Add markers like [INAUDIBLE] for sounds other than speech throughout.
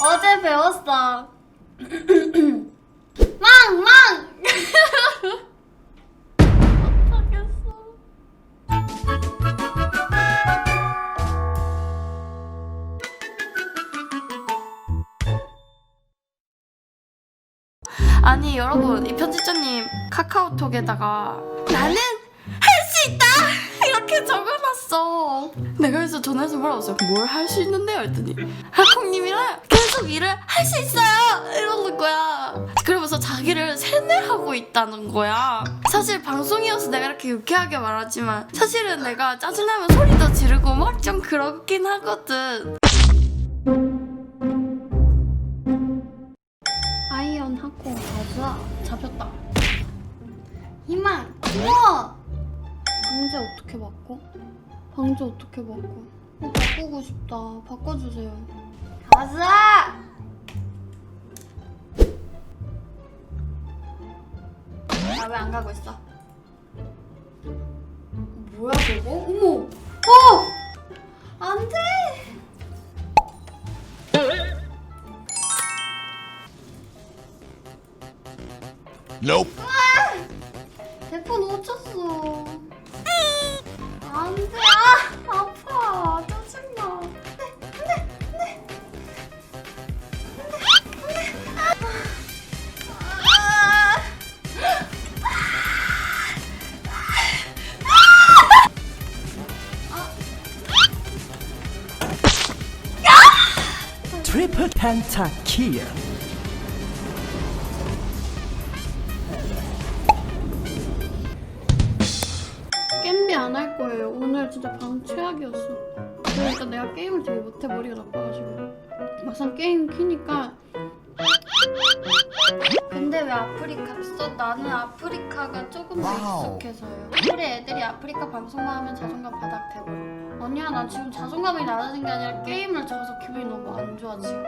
어제 배웠어. [CLEARS THROAT] 망! 망! [LAUGHS] 아니 여러분 이 편집자님 카카오톡에다가 나는 할 수 있다 [LAUGHS] 이렇게 적어놨어 내가 그래서 전화해서 했어요 뭘 할 수 있는데요 했더니 하콩님이랑 계속 일을 할 수 있어요! 이러는 거야. 그러면서 자기를 세뇌하고 있다는 거야. 사실 방송이어서 내가 이렇게 유쾌하게 말하지만 사실은 내가 짜증나면 소리도 지르고 막 좀 그렇긴 하거든. 아이언 하고 가자. 잡혔다. 희망 우와 방제 어떻게 바꿔? 방제 어떻게 바꿔? 어, 바꾸고 싶다. 바꿔주세요 가자 나왜 안 가고 있어? 뭐야 저거? 어머 어! 안 돼 Nope. 대포 놓쳤어. 안 돼. 펜타키어 겜비 안 할 거예요. 오늘 진짜 방 최악이었어. 그러니까 내가 게임을 되게 못해 머리가 나빠가지고 막상 게임 키니까 근데 왜 아프리카 써? 나는 아프리카가 조금 더 와우. 익숙해서요. 우리 애들이 아프리카 방송만 하면 자존감 바닥 되고. 아니야, 난 지금 자존감이 낮아진 게 아니라 게임을 져서 기분이 너무 안 좋아 지금.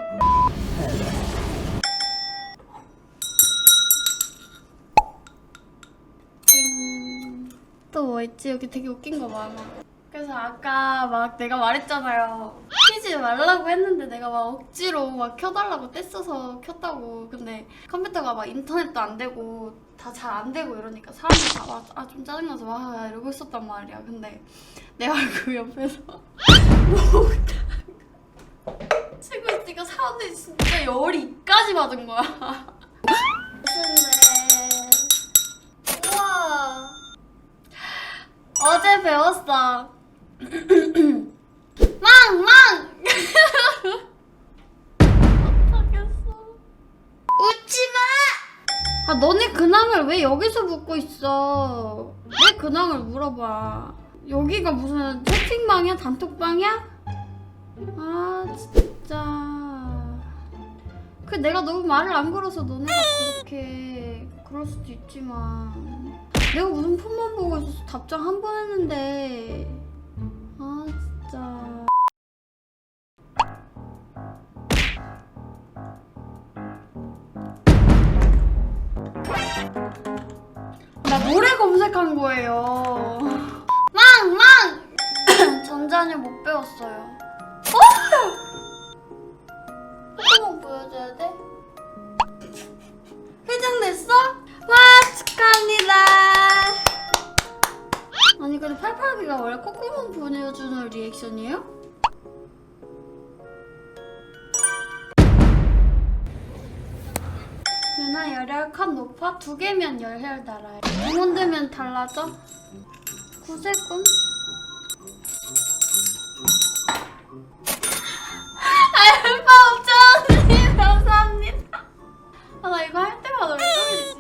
띵. 또뭐 있지? 여기 되게 웃긴 거 많아. 그래서 아까 막 내가 말했잖아요. 키지 말라고 했는데 내가 막 억지로 막 켜달라고 떼써서 켰다고. 근데 컴퓨터가 막 인터넷도 안 되고 다 잘 안 되고 이러니까 사람들이 다아좀 짜증나서 와 이러고 있었단 말이야. 근데 내가 그 옆에서 [LAUGHS] 치고 있으니까 사람들이 진짜 열이 이까지 받은 거야. 무슨데? [LAUGHS] 우와. 어제 배웠어. [CLEARS THROAT] 아, 너네 근황을 왜 여기서 묻고 있어? 왜 근황을 물어봐? 여기가 무슨 채팅방이야? 단톡방이야? 아, 진짜. 그 내가 너무 말을 안 걸어서 너네가 그렇게 그럴 수도 있지만 내가 무슨 폰만 보고 있어서 답장 한 번 했는데 아 진짜 노래 검색한 거예요 망! 망! [COUGHS] 전자녀 못 배웠어요 어? 한번 보여줘야 돼? 회장됐어? 와 축하합니다. 아니 근데 팔팔기가 원래 콧구멍 보내주는 리액션이에요? 유나 열혈 컷 높아? 두 개면 열혈 달아요. 두번 되면 달라져? 구세군? 알파 옵션님 감사합니다. 아 나 이거 할 때마다 왜 떨리지?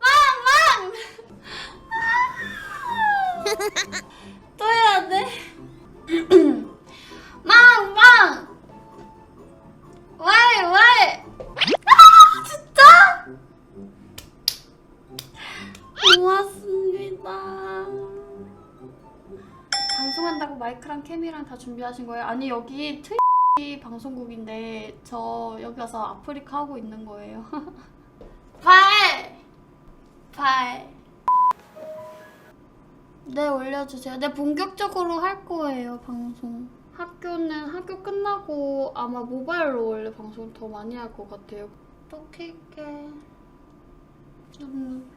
망! 망! [LAUGHS] 또 해야 돼? 고맙습니다. 방송한다고 마이크랑 캠이랑 다 준비하신 거예요? 아니 여기 트위 방송국인데 저 여기 와서 아프리카 하고 있는 거예요. [LAUGHS] 발! 발! 네 올려주세요. 네 본격적으로 할 거예요 방송. 학교는 학교 끝나고 아마 모바일로 원래 방송 더 많이 할 것 같아요. 또 킬게. 음,